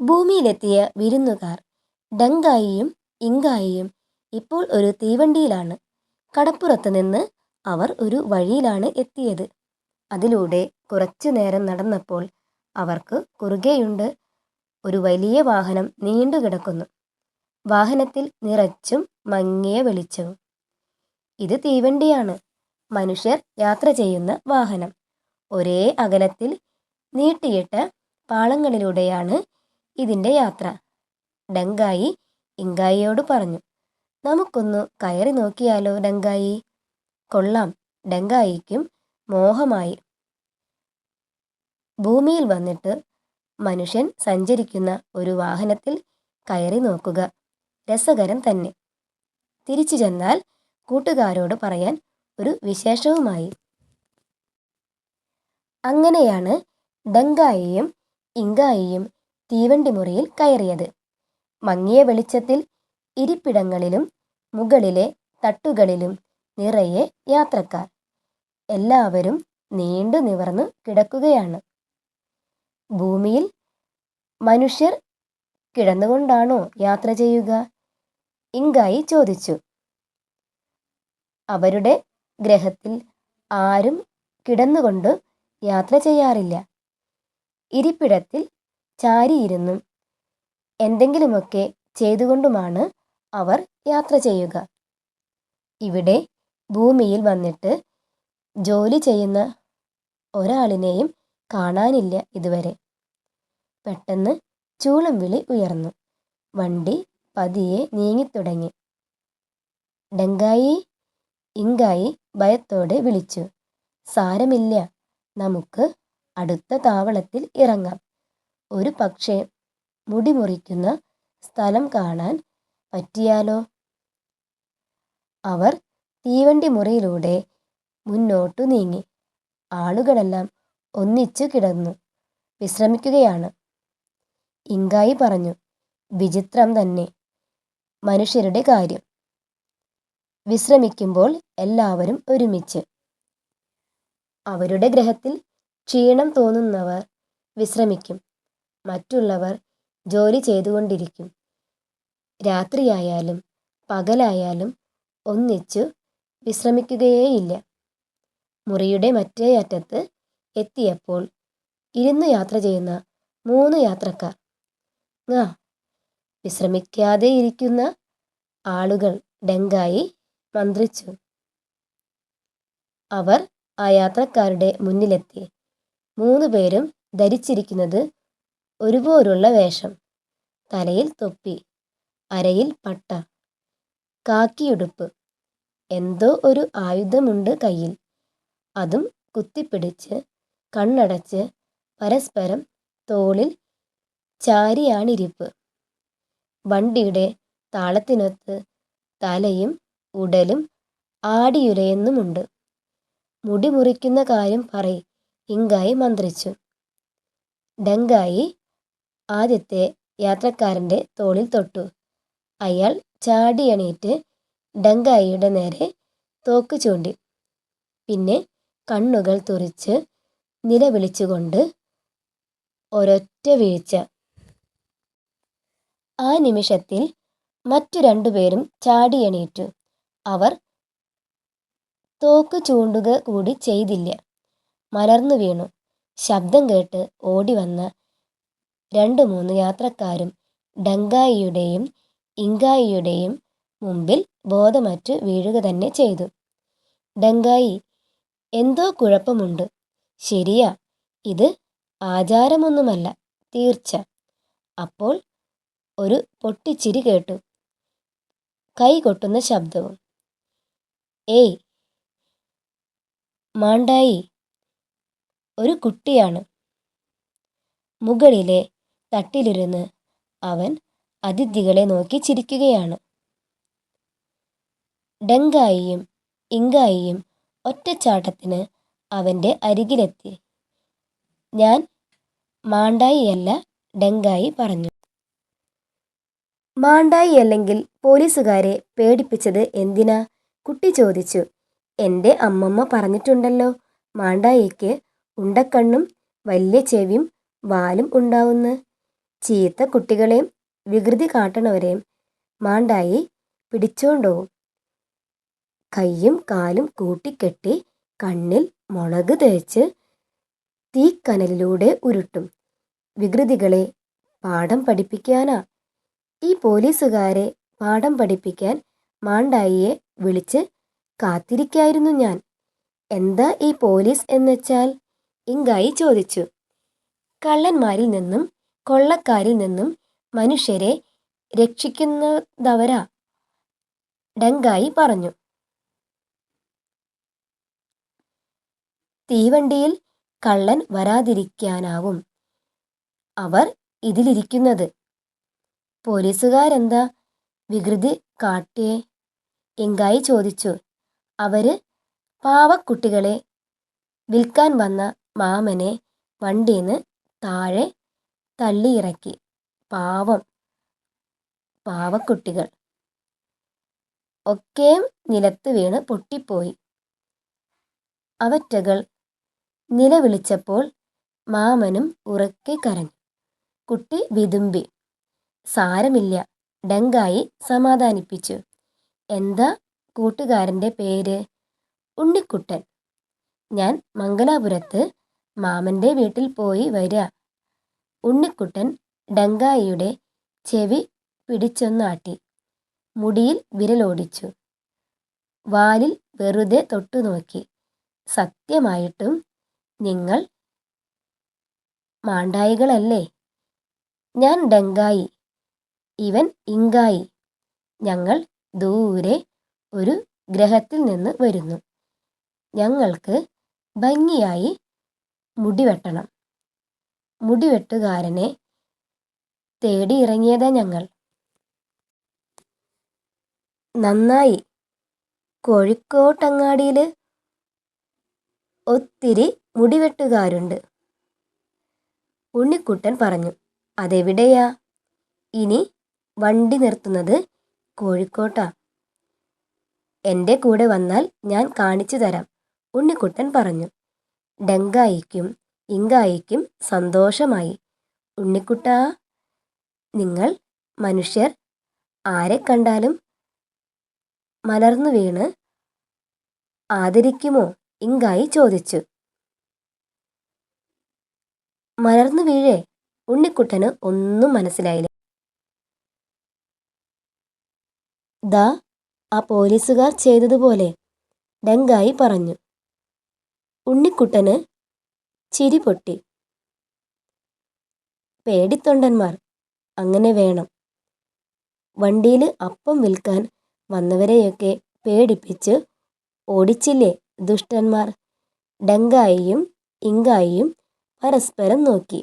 ഭൂമിയിലെത്തിയ വിരുന്നുകാർ ഡങ്കായിയും ഇങ്കായിയും ഇപ്പോൾ ഒരു തീവണ്ടിയിലാണ്. കടപ്പുറത്ത് നിന്ന് അവർ ഒരു വഴിയിലാണ് എത്തിയത്. അതിലൂടെ കുറച്ചു നേരം നടന്നപ്പോൾ അവർക്ക് കുറുകെയുണ്ട് ഒരു വലിയ വാഹനം നീണ്ടുകിടക്കുന്നു. വാഹനത്തിൽ നിറച്ചും മങ്ങിയ വെളിച്ചവും. ഇത് തീവണ്ടിയാണ്. മനുഷ്യർ യാത്ര ചെയ്യുന്ന വാഹനം. ഒരേ അകലത്തിൽ നീട്ടിയിട്ട് പാളങ്ങളിലൂടെയാണ് ഇതിന്റെ യാത്ര. ഡങ്കായി ഇങ്കായിയോട് പറഞ്ഞു. നമുക്കൊന്ന് കയറി നോക്കിയാലോ ഡങ്കായി? " "കൊള്ളാം. " ഡങ്കായിക്കും മോഹമായി. ഭൂമിയിൽ വന്നിട്ട് മനുഷ്യൻ സഞ്ചരിക്കുന്ന ഒരു വാഹനത്തിൽ കയറി നോക്കുക രസകരം തന്നെ. തിരിച്ചു ചെന്നാൽ കൂട്ടുകാരോട് പറയാൻ ഒരു വിശേഷവുമായി. അങ്ങനെയാണ് ഡങ്കായിയും ഇങ്കായിയും തീവണ്ടിമുറിയിൽ കയറിയത്. മങ്ങിയ വെളിച്ചത്തിൽ ഇരിപ്പിടങ്ങളിലും മുകളിലെ തട്ടുകളിലും നിറയെ യാത്രക്കാർ. എല്ലാവരും നീണ്ടു നിവർന്നു കിടക്കുകയാണ്. ഭൂമിയിൽ മനുഷ്യർ കിടന്നുകൊണ്ടാണോ യാത്ര ചെയ്യുക? ഇങ്കായി ചോദിച്ചു. അവരുടെ ഗ്രഹത്തിൽ ആരും കിടന്നുകൊണ്ട് യാത്ര ചെയ്യാറില്ല. ഇരിപ്പിടത്തിൽ ചാരിയിരുന്നും എന്തെങ്കിലുമൊക്കെ ചെയ്തുകൊണ്ടുമാണ് അവർ യാത്ര ചെയ്യുക. ഇവിടെ ഭൂമിയിൽ വന്നിട്ട് ജോലി ചെയ്യുന്ന ഒരാളിനെയും കാണാനില്ല ഇതുവരെ. പെട്ടെന്ന് ചൂളം വിളി ഉയർന്നു. വണ്ടി പതിയെ നീങ്ങിത്തുടങ്ങി. ഡങ്കായി ഇങ്കായി ഭയത്തോടെ വിളിച്ചു. "സാരമില്ല. നമുക്ക് അടുത്ത താവളത്തിൽ ഇറങ്ങാം. ഒരുപക്ഷേ മുടി മുറിക്കുന്ന സ്ഥലം കാണാൻ പറ്റിയാലോ? " അവർ തീവണ്ടി മുറിയിലൂടെ മുന്നോട്ടു നീങ്ങി. ആളുകളെല്ലാം ഒന്നിച്ചു കിടന്നു വിശ്രമിക്കുകയാണ്. ഇങ്കായി പറഞ്ഞു. "വിചിത്രം തന്നെ. മനുഷ്യരുടെ കാര്യം. വിശ്രമിക്കുമ്പോൾ എല്ലാവരും ഒരുമിച്ച്. അവരുടെ ഗ്രഹത്തിൽ ക്ഷീണം തോന്നുന്നവർ വിശ്രമിക്കും. മറ്റുള്ളവർ ജോലി ചെയ്തുകൊണ്ടിരിക്കും. രാത്രിയായാലും പകലായാലും ഒന്നിച്ചു വിശ്രമിക്കുകയേയില്ല. " മുറിയുടെ മറ്റേ അറ്റത്ത് എത്തിയപ്പോൾ ഇരുന്ന് യാത്ര ചെയ്യുന്ന മൂന്ന് യാത്രക്കാർ. ആ വിശ്രമിക്കാതെ ഇരിക്കുന്ന ആളുകൾ ഡെങ്കായി മന്ത്രിച്ചു. അവർ ആ യാത്രക്കാരുടെ മുന്നിലെത്തി. മൂന്നുപേരും ധരിച്ചിരിക്കുന്നത് ഒരുപോലുള്ള വേഷം. തലയിൽ തൊപ്പി. അരയിൽ പട്ട. കാക്കിയുടുപ്പ്. എന്തോ ഒരു ആയുധമുണ്ട് കയ്യിൽ. അതും കുത്തിപ്പിടിച്ച് കണ്ണടച്ച് പരസ്പരം തോളിൽ ചാരിയാണിരിപ്പ്. വണ്ടിയുടെ താളത്തിനൊത്ത് തലയും ഉടലും ആടിയുലയുന്നുമുണ്ട്. "മുടി മുറിക്കുന്ന കാര്യം പറയ്" ഇങ്കായി മന്ത്രിച്ചു. ഡങ്കായി ആദ്യത്തെ യാത്രക്കാരന്റെ തോളിൽ തൊട്ടു. അയാൾ ചാടിയെണീറ്റ് ഡങ്കായിയുടെ നേരെ തോക്ക് ചൂണ്ടി. പിന്നെ കണ്ണുകൾ തുറിച്ച് നിലവിളിച്ചുകൊണ്ട് ഒരൊറ്റ വീഴ്ച. ആ നിമിഷത്തിൽ മറ്റു രണ്ടുപേരും ചാടിയെണീറ്റു. അവർ തോക്ക് ചൂണ്ടുക കൂടി ചെയ്തില്ല. മലർന്നു വീണു. ശബ്ദം കേട്ട് ഓടിവന്ന രണ്ടുമൂന്ന് യാത്രക്കാരും ഡങ്കായിയുടെയും ഇങ്കായിയുടെയും മുമ്പിൽ ബോധമറ്റ് വീഴുക തന്നെ ചെയ്തു. ഡങ്കായി "എന്തോ കുഴപ്പമുണ്ട്. ശരിയാ. ഇത് ആചാരമൊന്നുമല്ല തീർച്ച. " അപ്പോൾ ഒരു പൊട്ടിച്ചിരി കേട്ടു. കൈ കൊട്ടുന്ന ശബ്ദവും. "ഏയ് മാണ്ടായി. ഒരു കുട്ടിയാണ്. " മുകളിലെ തട്ടിലിരുന്ന് അവൻ അതിഥികളെ നോക്കി ചിരിക്കുകയാണ്. ഡങ്കായിയും ഇങ്കായിയും ഒറ്റച്ചാട്ടത്തിന് അവന്റെ അരികിലെത്തി. "ഞാൻ മാണ്ടായിയല്ല. " ഡങ്കായി പറഞ്ഞു. മാണ്ടായി അല്ലെങ്കിൽ പോലീസുകാരെ പേടിപ്പിച്ചത് എന്തിനാ? " കുട്ടി ചോദിച്ചു. എന്റെ അമ്മമ്മ പറഞ്ഞിട്ടുണ്ടല്ലോ മാണ്ടായിക്ക് ഉണ്ടക്കണ്ണും വലിയ ചെവിയും വാലും ഉണ്ടാവുന്ന്. ചീത്ത കുട്ടികളെയും വികൃതി കാട്ടണവരെയും മാണ്ടായി പിടിച്ചോണ്ടോവും കയ്യും കാലും കൂട്ടിക്കെട്ടി കണ്ണിൽ മുളക് തേച്ച് തീക്കനലിലൂടെ ഉരുട്ടും. വികൃതികളെ പാഠം പഠിപ്പിക്കാനാ? ഈ പോലീസുകാരെ പാഠം പഠിപ്പിക്കാൻ മാണ്ടായിയെ വിളിച്ച് കാത്തിരിക്കായിരുന്നു ഞാൻ. എന്താ ഈ പോലീസ് എന്നുവെച്ചാൽ ഇങ്കായി ചോദിച്ചു. കള്ളന്മാരിൽ നിന്നും കൊള്ളക്കാരിൽ നിന്നും മനുഷ്യരെ രക്ഷിക്കുന്നതവരാ ഡങ്കായി പറഞ്ഞു. തീവണ്ടിയിൽ കള്ളൻ വരാതിരിക്കാനാവും അവർ ഇതിലിരിക്കുന്നത്. പോലീസുകാരെന്താ വികൃതി കാട്ടിയേ? എങ്കായി ചോദിച്ചു. അവർ പാവക്കുട്ടികളെ വിൽക്കാൻ വന്ന മാമനെ വണ്ടിന്ന് താഴെ തള്ളിയിറക്കി. പാവം. പാവക്കുട്ടികൾ. ഒക്കെയും നിലത്ത് വീണ് പൊട്ടിപ്പോയി. അവറ്റകൾ നിലവിളിച്ചപ്പോൾ മാമനും ഉറക്കെ കരഞ്ഞു. കുട്ടി വിതുമ്പി. സാരമില്ല. ഡങ്കായി സമാധാനിപ്പിച്ചു. എന്താ കൂട്ടുകാരന്റെ പേര്? ഉണ്ണിക്കുട്ടൻ. ഞാൻ മംഗലാപുരത്ത് മാമന്റെ വീട്ടിൽ പോയി വരിക ഉണ്ണിക്കുട്ടൻ ഡങ്കായിയുടെ ചെവി പിടിച്ചൊന്നാട്ടി. മുടിയിൽ വിരലോടിച്ചു. വാലിൽ വെറുതെ തൊട്ടുനോക്കി. സത്യമായിട്ടും നിങ്ങൾ മാണ്ടായികളല്ലേ? ഞാൻ ഡങ്കായി. ഇവൻ ഇങ്കായി. ഞങ്ങൾ ദൂരെ ഒരു ഗ്രഹത്തിൽ നിന്ന് വരുന്നു. ഞങ്ങൾക്ക് ഭംഗിയായി മുടി വെട്ടണം മുടിവെട്ടുകാരനെ തേടി ഇറങ്ങിയതാ ഞങ്ങൾ. നന്നായി കോഴിക്കോട്ടങ്ങാടിയിൽ ഒത്തിരി മുടിവെട്ടുകാരുണ്ട്. ഉണ്ണിക്കുട്ടൻ പറഞ്ഞു അതെവിടെയാ? ഇനി വണ്ടി നിർത്തുന്നത് കോഴിക്കോട്ടാ. എന്റെ കൂടെ വന്നാൽ ഞാൻ കാണിച്ചു തരാം ഉണ്ണിക്കുട്ടൻ പറഞ്ഞു. ഡങ്കായിക്കും ഇങ്കായിക്കും സന്തോഷമായി. ഉണ്ണിക്കുട്ടാ നിങ്ങൾ മനുഷ്യർ ആരെ കണ്ടാലും മലർന്നു വീണ് ആദരിക്കുമോ? ഇങ്കായി ചോദിച്ചു. മലർന്നു വീഴേ? ഉണ്ണിക്കുട്ടന് ഒന്നും മനസ്സിലായില്ല. ദാ ആ പോലീസുകാർ ചെയ്തതുപോലെ ഡങ്കായി പറഞ്ഞു. ഉണ്ണിക്കുട്ടന് ചിരി പൊട്ടി. പേടിത്തൊണ്ടന്മാർ അങ്ങനെ വേണം. വണ്ടിയിൽ അപ്പം വിൽക്കാൻ വന്നവരെയൊക്കെ പേടിപ്പിച്ച് ഓടിച്ചില്ലേ ദുഷ്ടന്മാർ? ഡങ്കായിയും ഇങ്കായിയും പരസ്പരം നോക്കി.